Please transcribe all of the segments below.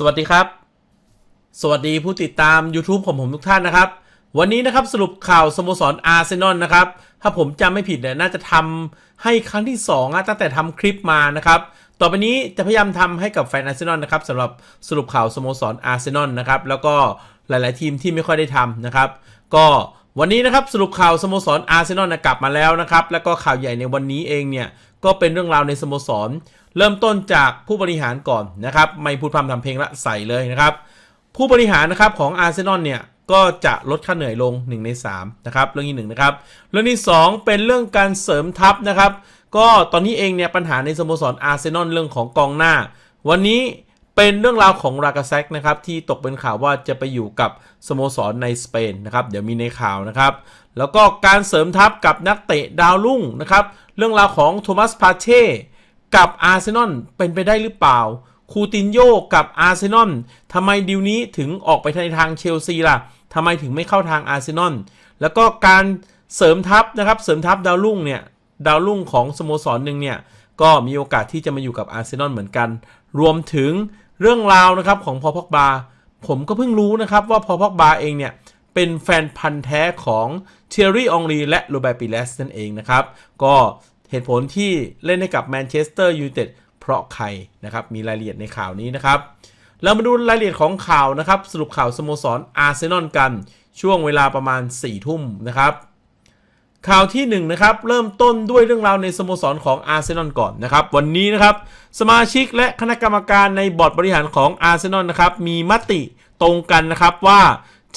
สวัสดีครับ สวัสดีผู้ติดตาม YouTube ของผมทุกท่านนะครับ วันนี้นะครับสรุปข่าวสโมสรอาร์เซนอลนะครับ ถ้าผมจำไม่ผิดเนี่ยน่าจะทำให้ครั้งที่2อะตั้งแต่ทำคลิปมานะครับ ต่อไปนี้จะพยายามทำให้กับแฟนอาร์เซนอลนะครับสำหรับสรุปข่าวสโมสรอาร์เซนอลนะครับ แล้วก็หลาย ๆ ทีมที่ไม่ค่อยได้ทำนะครับ ก็ วันนี้นะครับสรุปข่าวสโมสรอาร์เซนอลกลับมาแล้วนะครับ แล้วก็ข่าวใหญ่ในวันนี้เองเนี่ยก็เป็นเรื่องราวในสโมสร เริ่มต้นจากผู้บริหารก่อนนะครับ ไม่พูดพร่ำทำเพลงละใส่เลยนะครับ ผู้บริหารนะครับของอาร์เซนอลเนี่ยก็จะลดค่าเหนื่อยลง 1 ใน3นะครับเรื่องที่1นะครับเรื่องที่ 2 เป็นเรื่องการเสริมทัพนะครับ ก็ตอนนี้เองเนี่ยปัญหาในสโมสรอาร์เซนอลเรื่องของกองหน้า วันนี้ เป็นเรื่องราวของรากาเซกนะครับที่ตกเป็นข่าวว่าจะไปอยู่กับสโมสรในสเปนนะครับเดี๋ยวมีในข่าวนะครับ แล้วก็การเสริมทัพกับนักเตะดาวรุ่งนะครับเรื่องราวของโทมัสพาเช่กับอาร์เซนอลเป็นไปได้หรือเปล่าคูตินโยกับอาร์เซนอลทำไมดิวนี้ถึงออกไปในทางเชลซีล่ะทำไมถึงไม่เข้าทางอาร์เซนอลแล้วก็การเสริมทัพนะครับเสริมทัพดาวรุ่งเนี่ยดาวรุ่งของสโมสรหนึ่งเนี่ยก็มีโอกาสที่จะมาอยู่กับอาร์เซนอลเหมือนกัน รวมถึง เรื่องราวนะครับของพอพอกบา ผมก็เพิ่งรู้นะครับว่าพอพอกบาเองเนี่ยเป็นแฟนพันธ์แท้ของเทอร์รี่องรีและโรเบร์ปิเลสนั่นเองนะครับ ก็เหตุผลที่เล่นให้กับแมนเชสเตอร์ยูไนเต็ดเพราะใครนะครับ มีรายละเอียดในข่าวนี้นะครับ เรามาดูรายละเอียดของข่าวนะครับ สรุปข่าวสโมสรอาร์เซนอลกัน ช่วงเวลาประมาณ4ทุ่มนะครับ ข่าวที่1นนะครับเริ่มต้นด้วยเรื่องราวในสโมสรของอาร์เซนอลก่อนนะครับ วันนี้นะครับสมาชิกและคณะกรรมการในบอร์ดบริหารของอาร์เซนอลนะครับมีมติตรงกันนะครับว่า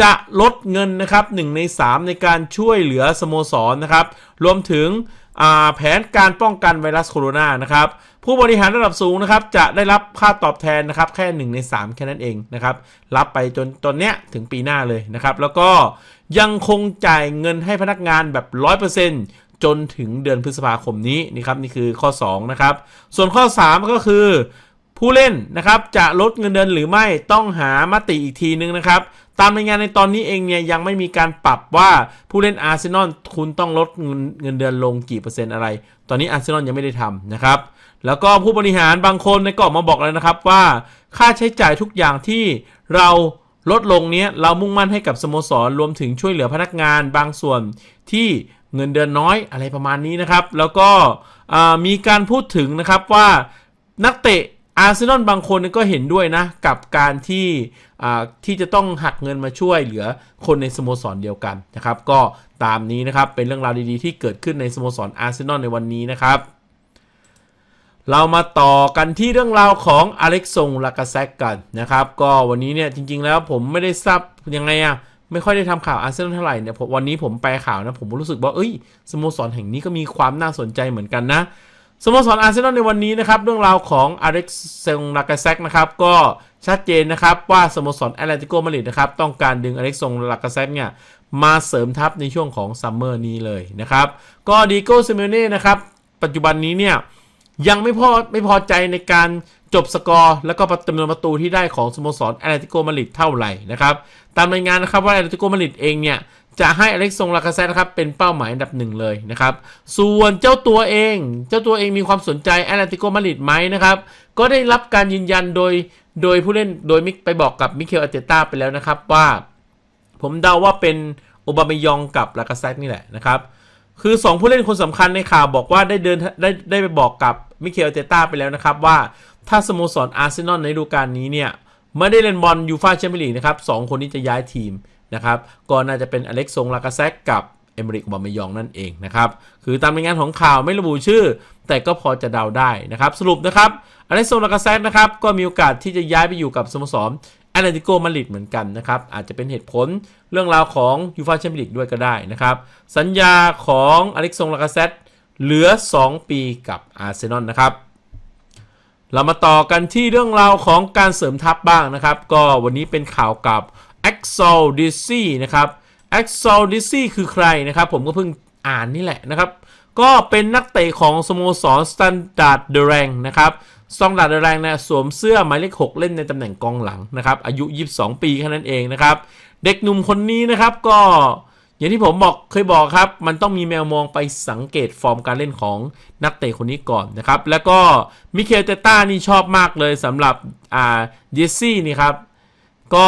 จะลดเงินนะครับ1ใน 3 ในการช่วยเหลือสโมสรนะครับ รวมถึงแผนการป้องกันไวรัสโคโรนานะครับผู้บริหารระดับสูงนะครับจะได้รับค่าตอบแทนนะครับแค่ 1 ใน 3 แค่นั้นเองนะครับ รับไปจนตอนเนี้ยถึงปีหน้าเลยนะครับ แล้วก็ ยังคงจ่ายเงินให้พนักงานแบบ 100%จนถึงเดือนพฤษภาคมนี้นี่ครับนี่คือข้อ 2 นะครับ ส่วนข้อ 3 ก็คือ ผู้เล่นนะครับจะลดเงินเดือนหรือไม่ต้องหามติอีกทีนึงนะครับ ตามรายงานในตอนนี้เองเนี่ยยังไม่มีการปรับว่าผู้เล่นอาร์เซนอลคุณต้องลดเงินเงินเดือนลงกี่เปอร์เซ็นต์อะไร ตอนนี้อาร์เซนอลยังไม่ได้ทำนะครับแล้วก็ผู้บริหารบางคนในก็ออกมาบอกแล้วนะครับว่า ค่าใช้จ่ายทุกอย่างที่เรา ลดลงเนี้ยเรามุ่งมั่นให้กับสโมสรรวมถึงช่วยเหลือพนักงานบางส่วนที่เงินเดือนน้อยอะไรประมาณนี้นะครับ แล้วก็มีการพูดถึงนะครับว่านักเตะอาร์เซนอลบางคนก็เห็นด้วยนะ กับการที่ที่จะต้องหักเงินมาช่วยเหลือคนในสโมสรเดียวกันนะครับ ก็ตามนี้นะครับเป็นเรื่องราวดีๆ ที่เกิดขึ้นในสโมสรอาร์เซนอลในวันนี้นะครับ เรามาต่อกันที่เรื่องราวของอเล็กซงลากาแซกกันนะครับ ก็วันนี้เนี่ยจริง ๆ แล้วผมไม่ได้ทราบยังไงอะไม่ค่อยได้ทำข่าวอาร์เซนอลเท่าไหร่เนี่ยวันนี้ผมไปข่าวนะผมรู้สึกว่าเอ้ยสโมสรแห่งนี้ก็มีความน่าสนใจเหมือนกันนะสโมสรอาร์เซนอลในวันนี้นะครับ เรื่องราวของอเล็กเซงลากาเซกนะครับ ก็ชัดเจนนะครับว่าสโมสรแอตเลติโกมาดริดนะครับ ต้องการดึงอเล็กซงลากาเซกเนี่ยมาเสริมทัพในช่วงของซัมเมอร์นี้เลยนะครับ ก็ดีโก้เซเมเน่นะครับ ปัจจุบันนี้เนี่ย ยังไม่พอไม่พอใจในการจบสกอร์ แล้วก็จำนวนประตูที่ได้ของสโมสรแอตเลติโกมาริดเท่าไหร่นะครับ ตามรายงานนะครับว่าแอตเลติโกมาริดเองเนี่ยจะให้อเล็กซงลากาเซนะครับเป็นเป้าหมายอันดับหนึ่งเลยนะครับ ส่วนเจ้าตัวเอง เจ้าตัวเองมีความสนใจแอตเลติโกมาริดไหมนะครับ ก็ได้รับการยืนยันโดยโดยผู้เล่นโดยมิกไปบอกกับมิเคลอาเตต้าไปแล้วนะครับว่า ผมเดาว่าเป็นโอบามายองกับลากาเซนี่แหละนะครับ คือ 2 ผู้เล่นคนสำคัญในข่าวบอกว่าได้เดินได้ได้ไปบอกกับมิเคลเตต้าไปแล้วนะครับว่าถ้าสโมสรอาร์เซนอลในฤดูกาลนี้เนี่ยไม่ได้เล่นบอลยูฟาแชมเปี้ยนลีกนะครับสคนนี้จะย้ายทีมนะครับก็น่าจะเป็นอเล็กซงลากาแซกกับเอมริกบอมยองนั่นเองนะครับคือตามรายงานของข่าวไม่ระบุชื่อ แต่ก็พอจะเดาได้นะครับ สรุปนะครับอเล็กซงลากาแซกนะครับก็มีโอกาสที่จะย้ายไปอยู่กับสโมสร แอตเลติโกมาดริดเหมือนกันนะครับ อาจจะเป็นเหตุผลเรื่องราวของยูฟาแชมเปี้ยนลีกด้วยก็ได้นะครับ สัญญาของอเล็กซงลากาแซกเหลือ 2 ปีกับอาร์เซนอลนะครับเรามาต่อกันที่เรื่องราวของการเสริมทัพบ้างนะครับ ก็วันนี้เป็นข่าวกับ a x o l d i s y นะครับ a x o l d i s y คือใครนะครับ ผมก็เพิ่งอ่านนี่แหละนะครับ ก็เป็นนักเตะของสโมสร Standard d e r a n นะครับ Standard d e r a n g เนี่ยสวมเสื้อหมายเลข 6 เล่นในตำแหน่งกองหลังนะครับ อายุ 22 ปีแค่นั้นเองนะครับ เด็กหนุ่มคนนี้นะครับก็อย่างที่ผมบอกเคยบอกครับ มันต้องมีแมวมองไปสังเกตฟอร์มการเล่นของนักเตะคนนี้ก่อนนะครับ แล้วก็มิเคลเตต้านี่ชอบมากเลยสำหรับอ่าเยซี่นี่ครับ ก็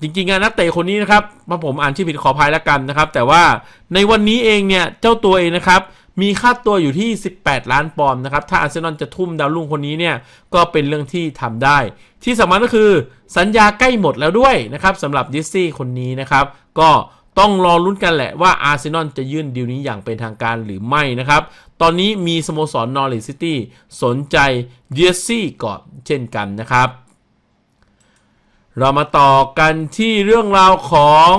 จริงๆอะนักเตะคนนี้นะครับมาผมอ่านชื่อผิดขออภัยแล้วกันนะครับ แต่ว่าในวันนี้เองเนี่ยเจ้าตัวเองนะครับ มีค่าตัวอยู่ที่ 18 ล้านปอนด์นะครับ ถ้าอาร์เซนอลจะทุ่มดาวรุ่งคนนี้เนี่ย ก็เป็นเรื่องที่ทำได้ ที่สำคัญก็คือสัญญาใกล้หมดแล้วด้วยนะครับสำหรับดิสซี่คนนี้นะครับ ก็ต้องรอลุ้นกันแหละว่าอาร์เซนอลจะยื่นดีลนี้อย่างเป็นทางการหรือไม่นะครับ ตอนนี้มีสโมสรนอริซิตี้สนใจดิซี่ก่อนเช่นกันนะครับ เรามาต่อกันที่เรื่องราวของ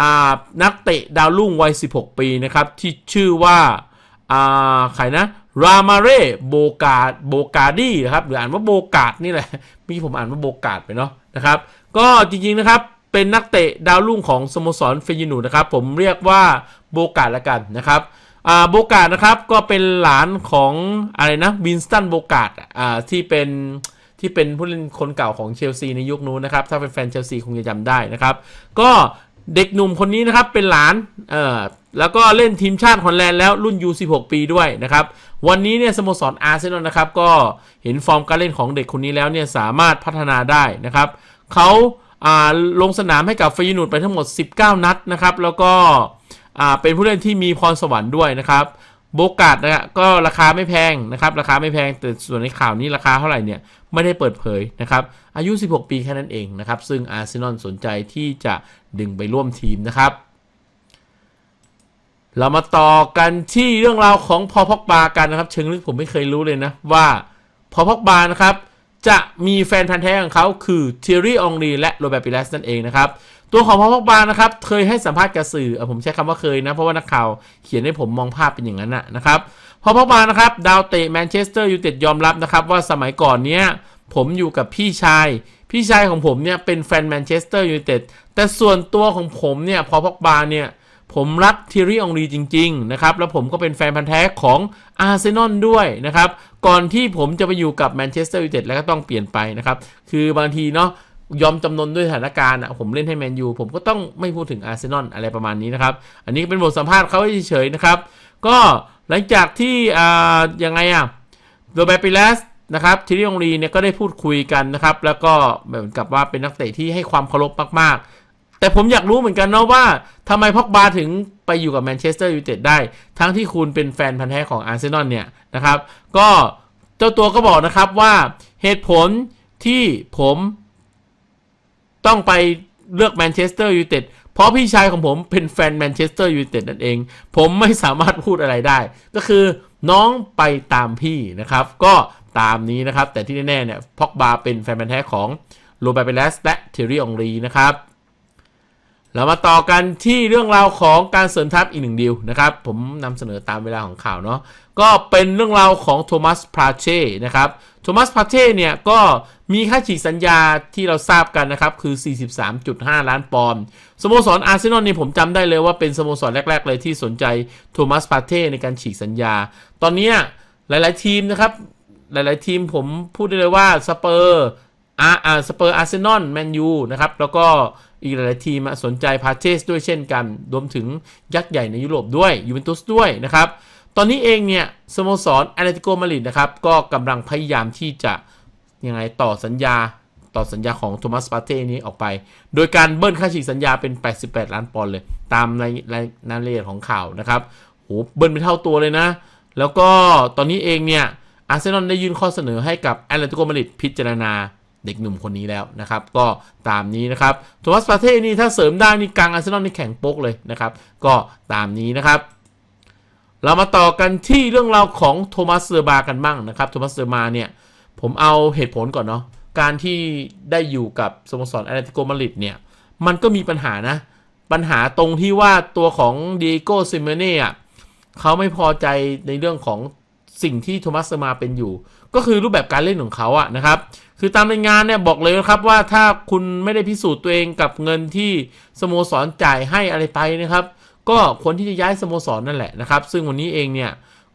อนักเตะดาวรุ่งวัย 16 ปีนะครับ ที่ชื่อว่า อ่าใครนะรามาเรโบกาดโบกาดีนะครับหรืออ่านว่าโบกาดนี่แหละมีผมอ่านว่าโบกาดไปเนาะนะครับ ก็จริงๆนะครับเป็นนักเตะดาวรุ่งของสโมสรเฟยนูนะครับ ผมเรียกว่าโบกาดละกันนะครับอ่าโบกาดนะครับก็เป็นหลานของอะไรนะวินสตันโบกาดอ่าที่เป็นที่เป็นผู้เล่นคนเก่าของเชลซีในยุคนู้นนะครับ ถ้าเป็นแฟนเชลซีคงจะจำได้นะครับ ก็ เด็กหนุ่มคนนี้นะครับเป็นหลานเอ่อแล้วก็เล่นทีมชาติฮอลแลนด์แล้วรุ่น U16 ปีด้วยนะครับ วันนี้เนี่ยสโมสรอาร์เซนอลนะครับก็เห็นฟอร์มการเล่นของเด็กคนนี้แล้วเนี่ยสามารถพัฒนาได้นะครับเขาอ่าลงสนามให้กับฟยนูดไปทั้งหมด 19 นัดนะครับ แล้วก็อ่าเป็นผู้เล่นที่มีพรสวรรค์ด้วยนะครับ โบกัดนะฮะก็ราคาไม่แพงนะครับ ราคาไม่แพงแต่ส่วนในข่าวนี้ราคาเท่าไหร่เนี่ยไม่ได้เปิดเผยนะครับ อายุ 16 ปีแค่นั้นเองนะครับ ซึ่งอาร์เซนอลสนใจที่จะดึงไปร่วมทีมนะครับ เรามาต่อกันที่เรื่องราวของพอพอกบากันนะครับ เชิงลึกผมไม่เคยรู้เลยนะว่าพอพอกบานะครับ จะมีแฟนพันธ์แท้ของเขาคือเทอรี่องรีและโรเบิร์ตปิเลสนั่นเองนะครับตัวของพอพอกบานะครับ เคยให้สัมภาษณ์กับสื่อผมใช้คำว่าเคยนะ เพราะว่านักข่าวเขียนให้ผมมองภาพเป็นอย่างนั้นนะนะครับพอพอกบานะครับ ดาวเตะแมนเชสเตอร์ยูไนเต็ดยอมรับนะครับ ว่าสมัยก่อนเนี้ยผมอยู่กับพี่ชาย พี่ชายของผมเนี่ยเป็นแฟนแมนเชสเตอร์ยูไนเต็ดแต่ส่วนตัวของผมเนี่ยพอพอกบาเนี่ย ผมรักทีรีองรีจริง ๆ นะครับ แล้วผมก็เป็นแฟนพันธ์แท้ของอาร์เซนอลด้วยนะครับ ก่อนที่ผมจะไปอยู่กับแมนเชสเตอร์ยูไนเต็ดแล้วก็ต้องเปลี่ยนไปนะครับ คือบางทีเนาะยอมจำนนด้วยสถานการณ์อะผมเล่นให้แมนยูผมก็ต้องไม่พูดถึงอาร์เซนอลอะไรประมาณนี้นะครับ อันนี้เป็นบทสัมภาษณ์เขาเฉยๆนะครับ ก็หลังจากที่อ่ายังไงอะโรเบิร์ตปิเลสนะครับทีรีองรีเนี่ยก็ได้พูดคุยกันนะครับ แล้วก็เหมือนกับว่าเป็นนักเตะที่ให้ความเคารพมากๆ แต่ผมอยากรู้เหมือนกันนะว่าทำไมพ็อกบาถึงไปอยู่กับแมนเชสเตอร์ยูไนเต็ดได้ ทั้งที่คุณเป็นแฟนพันธุ์แท้ของอาร์เซนอลเนี่ยนะครับ ก็เจ้าตัวก็บอกนะครับว่าเหตุผลที่ผมต้องไปเลือกแมนเชสเตอร์ยูไนเต็ดเพราะพี่ชายของผมเป็นแฟนแมนเชสเตอร์ยูไนเต็ดนั่นเอง ผมไม่สามารถพูดอะไรได้ ก็คือน้องไปตามพี่นะครับ ก็ตามนี้นะครับ แต่ที่แน่ๆเนี่ยพ็อกบาเป็นแฟนพันธ์แท้ของโรเบร์ตเปเลสและเทอรี่องรีนะครับ เรามาต่อกันที่เรื่องราวของการเสริมทัพอีกหนึ่งดีลนะครับ ผมนำเสนอตามเวลาของข่าวเนาะก็เป็นเรื่องราวของโทมัสพราเช่นะครับโทมัสพราเช่เนี่ยก็มีค่าฉีกสัญญาที่เราทราบกันนะครับ คือ 43.5 ล้านปอนด์สโมสรอาร์เซนอลนี่ผมจำได้เลยว่าเป็นสโมสรแรก ๆ เลยที่สนใจโทมัสพราเช่ในการฉีกสัญญา ตอนนี้หลาย ๆ ทีมนะครับ หลาย ๆ ทีมผมพูดได้เลยว่าสเปอร์อาร์สเปอร์อาร์เซนอลแมนยูนะครับแล้วก็ อีกหลายทีมสนใจพาเชสด้วยเช่นกัน รวมถึงยักษ์ใหญ่ในยุโรปด้วยยูเวนตุสด้วยนะครับ ตอนนี้เองเนี่ยสโมสรแอตเลติโกมาดริดนะครับ ก็กำลังพยายามที่จะยังไงต่อสัญญาต่อสัญญาของโทมัสปาเต้นี้ออกไป โดยการเบิ้ลค่าฉีกสัญญาเป็น 88 ล้านปอนด์เลย ตามในรายรายละเอียดของข่าวนะครับโหเบิ้ลไปเท่าตัวเลยนะ แล้วก็ตอนนี้เองเนี่ยอาร์เซนอลได้ยื่นข้อเสนอให้กับแอตเลติโกมาดริดพิจารณา เด็กหนุ่มคนนี้แล้วนะครับ ก็ตามนี้นะครับโทมัสปาเต้นี่ถ้าเสริมได้นี่กลางอาร์เซนอลนี่แข่งโป๊กเลยนะครับ ก็ตามนี้นะครับเรามาต่อกันที่เรื่องราวของโทมัสเซอร์บากันบ้างนะครับโทมัสเซอร์มาเนี่ยผมเอาเหตุผลก่อนเนาะการที่ได้อยู่กับสโมสรแอตเลติโกมาดริดเนี่ยมันก็มีปัญหานะ ปัญหาตรงที่ว่าตัวของเดีโก้ซิเมเน่อะเขาไม่พอใจในเรื่องของสิ่งที่โทมัสเซอร์มาเป็นอยู่ ก็คือรูปแบบการเล่นของเขาอะนะครับ คือตามรายงานเนี่ยบอกเลยนะครับว่าถ้าคุณไม่ได้พิสูจน์ตัวเองกับเงินที่สโมสรจ่ายให้อะไรไปนะครับ ก็ควรที่จะย้ายสโมสรนั่นแหละนะครับ ซึ่งวันนี้เองเนี่ย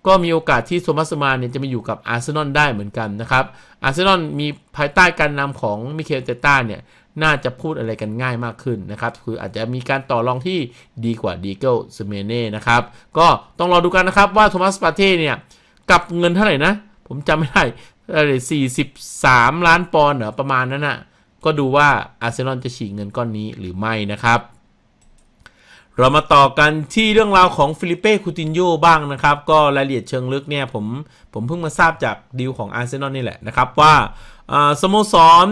ก็มีโอกาสที่โทมัสมาเนี่ยจะมาอยู่กับอาร์เซนอลได้เหมือนกันนะครับอาร์เซนอลมีภายใต้การนำของมิเคลเตต้าเนี่ยน่าจะพูดอะไรกันง่ายมากขึ้นนะครับ คืออาจจะมีการต่อรองที่ดีกว่าดีเกิลสเมเน่นะครับ ก็ต้องรอดูกันนะครับว่าโทมัสปาเต้เนี่ยกับเงินเท่าไหร่นะ ผมจำไม่ได้ อะไร43ล้านปอนด์เหรอประมาณนั้นนะก็ดูว่าอาร์เซนอลจะฉีกเงินก้อนนี้หรือไม่นะครับ เรามาต่อกันที่เรื่องราวของฟิลิเป้คูตินโยบ้างนะครับ ก็รายละเอียดเชิงลึกเนี่ยผมผมเพิ่งมาทราบจากดีลของอาร์เซนอลนี่แหละนะครับว่าอ่าสโมสร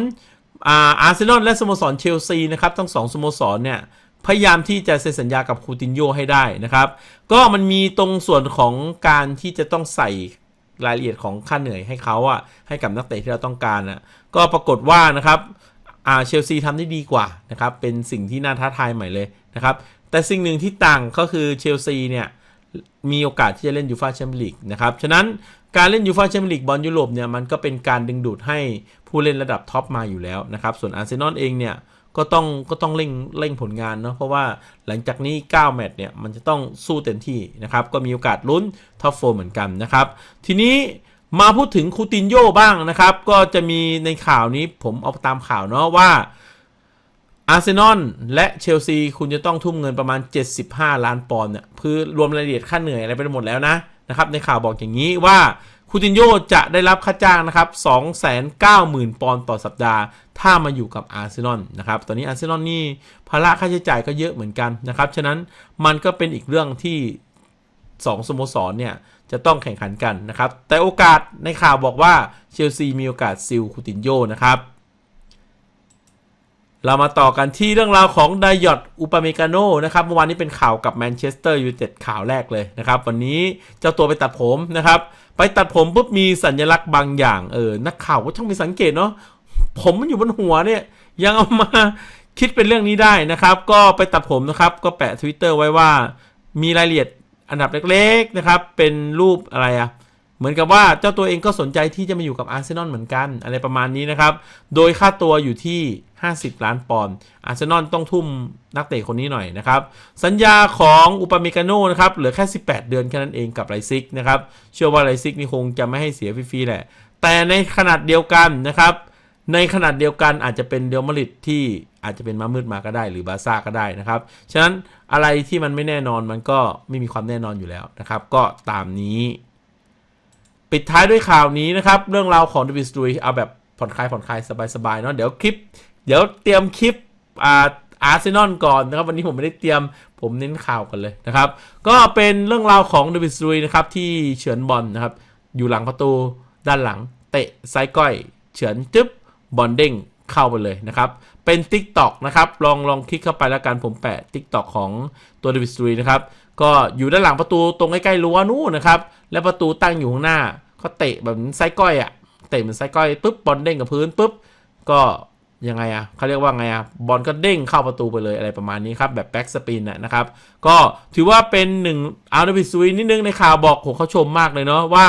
อาร์เซนอลและสโมสรเชลซีนะครับทั้งสองสโมสรเนี่ยพยายามที่จะเซ็นสัญญากับคูตินโยให้ได้นะครับ ก็มันมีตรงส่วนของการที่จะต้องใส่ รายละเอียดของค่าเหนื่อยให้เขาอะให้กับนักเตะที่เราต้องการอะก็ปรากฏว่านะครับอ่าเชลซีทำได้ดีกว่านะครับเป็นสิ่งที่น่าท้าทายใหม่เลยนะครับแต่สิ่งหนึ่งที่ต่างก็คือเชลซีเนี่ยมีโอกาสที่จะเล่นยูฟาแชมเปี้ยนลีกนะครับฉะนั้นการเล่นยูฟาแชมเปี้ยนลีกบอลยุโรปเนี่ยมันก็เป็นการดึงดูดให้ผู้เล่นระดับท็อปมาอยู่แล้วนะครับส่วนอาร์เซนอลเองเนี่ย ก็ต้องก็ต้องเร่งเร่งผลงานเนาะเพราะว่าหลังจากนี้ 9 แมตช์เนี่ยมันจะต้องสู้เต็มที่นะครับ ก็มีโอกาสลุ้นท็อปโฟเหมือนกันนะครับ ทีนี้มาพูดถึงคูตินโยบ้างนะครับ ก็จะมีในข่าวนี้ผมเอาตามข่าวเนาะว่าอาร์เซนอลและเชลซีคุณจะต้องทุ่มเงินประมาณ 75 ล้านปอนด์เนี่ยคือรวมรายละเอียดค่าเหนื่อยอะไรไปหมดแล้วนะนะครับ ในข่าวบอกอย่างนี้ว่า คูตินโยจะได้รับค่าจ้างนะครับ 290,000 ปอนด์ต่อสัปดาห์ ถ้ามาอยู่กับอาร์เซนอลนะครับ ตอนนี้อาร์เซนอลนี่ภาระค่าใช้จ่ายก็เยอะเหมือนกันนะครับ ฉะนั้นมันก็เป็นอีกเรื่องที่ 2 สโมสรเนี่ยจะต้องแข่งขันกันนะครับ แต่โอกาสในข่าวบอกว่าเชลซีมีโอกาสซิลคูตินโยนะครับ เรามาต่อกันที่เรื่องราวของไดยอดอุปาเมกาโนนะครับเมื่อวานนี้เป็นข่าวกับแมนเชสเตอร์ยูไนเต็ดข่าวแรกเลยนะครับ วันนี้เจ้าตัวไปตัดผมนะครับ ไปตัดผมปุ๊บมีสัญลักษณ์บางอย่างเออนักข่าวก็ช่างมีสังเกตเนาะผมมันอยู่บนหัวเนี่ยยังเอามาคิดเป็นเรื่องนี้ได้นะครับ ก็ไปตัดผมนะครับก็แปะ Twitter ไว้ว่ามีรายละเอียดอันดับเล็กๆนะครับ เป็นรูปอะไรอะ เหมือนกับว่าเจ้าตัวเองก็สนใจที่จะมาอยู่กับอาร์เซนอลเหมือนกันอะไรประมาณนี้นะครับ โดยค่าตัวอยู่ที่ 50 ล้านปอนด์อาร์เซนอลต้องทุ่มนักเตะคนนี้หน่อยนะครับ สัญญาของอุปาเมกาโนนะครับเหลือแค่ 18 เดือนแค่นั้นเองกับไรซิกนะครับ เชื่อว่าไรซิกนี่คงจะไม่ให้เสียฟรีๆแหละ แต่ในขนาดเดียวกันนะครับในขนาดเดียวกันอาจจะเป็นเดลมาริดที่อาจจะเป็นมามืดมาก็ได้หรือบาซ่าก็ได้นะครับ ฉะนั้นอะไรที่มันไม่แน่นอนมันก็ไม่มีความแน่นอนอยู่แล้วนะครับ ก็ตามนี้ ปิดท้ายด้วยข่าวนี้นะครับ เรื่องราวของเดวิสลุยเอาแบบผ่อนคลายผ่อนคลายสบายๆเนาะเดี๋ยวคลิป เดี๋ยวเตรียมคลิปอ่าอาร์เซนอลก่อนนะครับ วันนี้ผมไม่ได้เตรียมผมเน้นข่าวกันเลยนะครับ ก็เป็นเรื่องราวของเดวิสลุยนะครับ ที่เฉือนบอลนะครับ อยู่หลังประตูด้านหลัง เตะไซก้อยเฉือนจึ๊บบอลเด้งเข้าไปเลยนะครับ เป็น Tik t o อกนะครับ ลองลองคลิกเข้าไปแล้วกันผมแปะ Tik t o อกของตัวเดวิสลุยนะครับ ก็อยู่ด้านหลังประตูตรงใกล้ๆรั้วนู้นนะครับ และประตูตั้งอยู่ข้างหน้าเขาเตะแบบไซด์ก้อยอะ่ะ เตะเหมือนไซด์ก้อยปุ๊บบอลเด้งกับพื้นปุ๊บ ก็ยังไงอะ่ะเขาเรียกว่าไงอะ่ะบอลก็เด้งเข้าประตูไปเลยอะไรประมาณนี้ครับ แบบแบ็กสปินนะครับ ก็ถือว่าเป็นหนึ่งอาร์เดวิสลุยนิดนึงในข่าวบอกผมเขาชมมากเลยเนาะว่า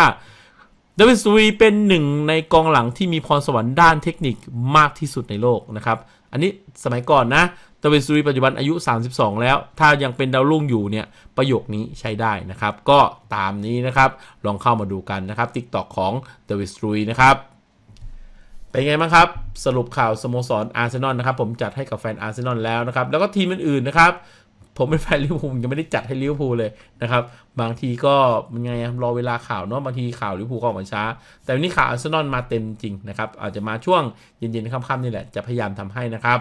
เดวิดสวีเป็นหนึ่งในกองหลังที่มีพรสวรรค์ด้านเทคนิคมากที่สุดในโลกนะครับ อันนี้สมัยก่อนนะ เวิดสวีปัจจุบันอายุ 32 แล้ว ถ้ายังเป็นดาวรุ่งอยู่เนี่ย ประโยคนี้ใช้ได้นะครับ ก็ตามนี้นะครับ ลองเข้ามาดูกันนะครับ TikTok ของเวิดสวีนะครับ เป็นไงบ้างครับ สรุปข่าวสโมสรอาร์เซนอลนะครับ ผมจัดให้กับแฟนอาร์เซนอลแล้วนะครับ แล้วก็ทีมอื่นๆนะครับผมเป็นแฟนลิเวอร์พูลยังไม่ได้จัดให้ลิเวอร์พูลเลยนะครับ บางทีก็มันไงรอเวลาข่าวเนาะบางทีข่าวลิเวอร์พูลก็ออกมาช้า แต่วันนี้ข่าวอาร์เซนอลมาเต็มจริงนะครับอาจจะมาช่วงเย็นๆค่ำๆนี่แหละจะพยายามทำให้นะครับ